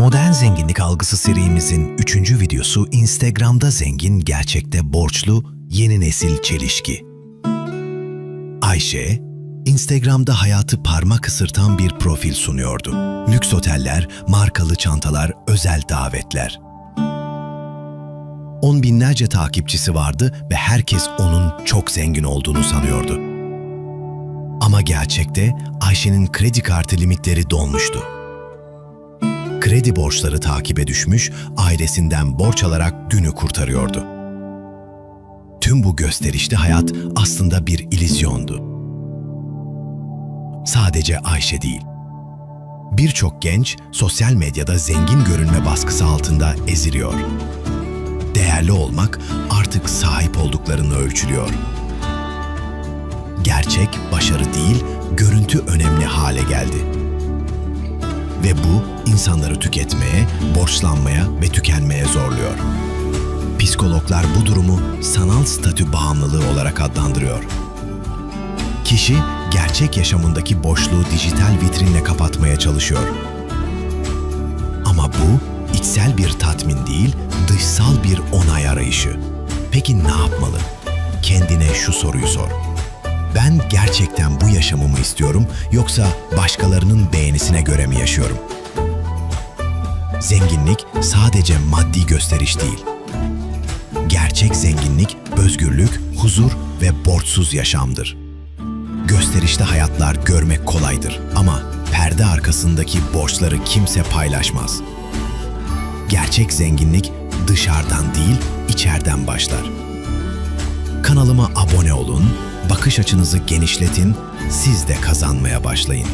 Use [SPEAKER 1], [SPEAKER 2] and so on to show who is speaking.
[SPEAKER 1] Modern zenginlik algısı serimizin üçüncü videosu Instagram'da zengin, gerçekte borçlu, yeni nesil çelişki. Ayşe, Instagram'da hayatı parmak ısırtan bir profil sunuyordu. Lüks oteller, markalı çantalar, özel davetler. On binlerce takipçisi vardı ve herkes onun çok zengin olduğunu sanıyordu. Ama gerçekte Ayşe'nin kredi kartı limitleri dolmuştu. Kredi borçları takibe düşmüş, ailesinden borç alarak günü kurtarıyordu. Tüm bu gösterişli hayat aslında bir illüzyondu. Sadece Ayşe değil. Birçok genç sosyal medyada zengin görünme baskısı altında eziliyor. Değerli olmak artık sahip olduklarını ölçülüyor. Gerçek başarı değil, görüntü önemli hale geldi. Ve bu insanları tüketmeye, borçlanmaya ve tükenmeye zorluyor. Psikologlar bu durumu sanal statü bağımlılığı olarak adlandırıyor. Kişi gerçek yaşamındaki boşluğu dijital vitrinle kapatmaya çalışıyor. Ama bu içsel bir tatmin değil, dışsal bir onay arayışı. Peki ne yapmalı? Kendine şu soruyu sor. Ben gerçekten bu yaşamımı istiyorum yoksa başkalarının beğenisine göre mi yaşıyorum? Zenginlik sadece maddi gösteriş değil. Gerçek zenginlik özgürlük, huzur ve borçsuz yaşamdır. Gösterişli hayatlar görmek kolaydır ama perde arkasındaki borçları kimse paylaşmaz. Gerçek zenginlik dışarıdan değil, içeriden başlar. Kanalıma abone olun, bakış açınızı genişletin, siz de kazanmaya başlayın.